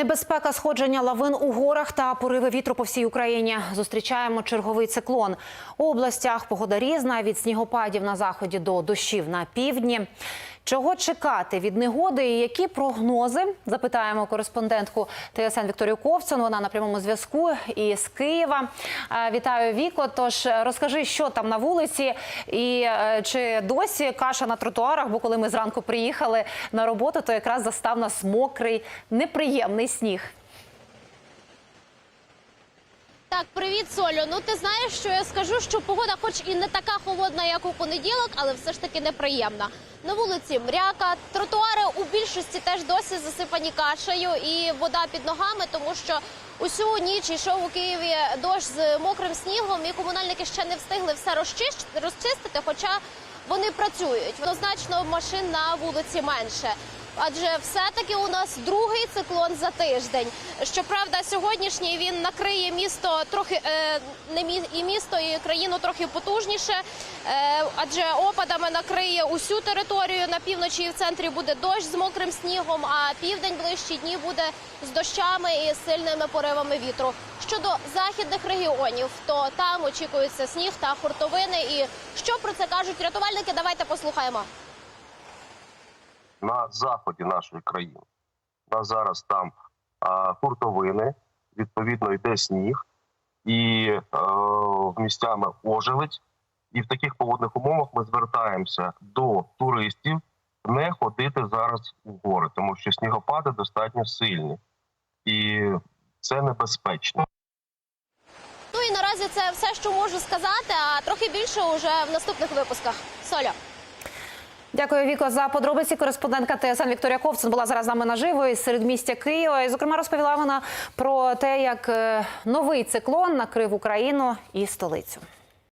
Небезпека сходження лавин у горах та пориви вітру по всій Україні. Зустрічаємо черговий циклон. У областях погода різна від снігопадів на заході до дощів на півдні. Чого чекати від негоди і які прогнози? Запитаємо кореспондентку ТСН Вікторію Ковцин. Вона на прямому зв'язку із Києва. Е, Вітаю Віко. Тож розкажи, що там на вулиці, і е, чи досі каша на тротуарах? Бо коли ми зранку приїхали на роботу, то якраз застав нас мокрий, неприємний сніг. Так, привіт, Солю. Ну ти знаєш, що я скажу, що погода, хоч і не така холодна, як у понеділок, але все ж таки неприємна. На вулиці мряка, тротуари у більшості теж досі засипані кашею і вода під ногами, тому що усю ніч йшов у Києві дощ з мокрим снігом, і комунальники ще не встигли все розчистити, хоча вони працюють. Однозначно машин на вулиці менше. Адже все-таки у нас другий циклон за тиждень. Щоправда, сьогоднішній він накриє місто трохи е, не мі, і місто, і країну трохи потужніше, е, адже опадами накриє усю територію. На півночі і в центрі буде дощ з мокрим снігом, а південь ближчі дні буде з дощами і сильними поривами вітру. Щодо західних регіонів, то там очікується сніг та хуртовини. І що про це кажуть рятувальники? Давайте послухаємо. На заході нашої країни. У нас зараз там а, хуртовини, відповідно, йде сніг, і е, місцями ожеледь. І в таких погодних умовах ми звертаємося до туристів не ходити зараз у гори, тому що снігопади достатньо сильні, і це небезпечно. Ну і наразі це все, що можу сказати. А трохи більше уже в наступних випусках. Соля. Дякую, Віко, за подробиці. Кореспондентка ТСН Вікторія Ковцин була зараз з нами наживо із середмістя Києва. І, зокрема, розповіла вона про те, як е, новий циклон накрив Україну і столицю.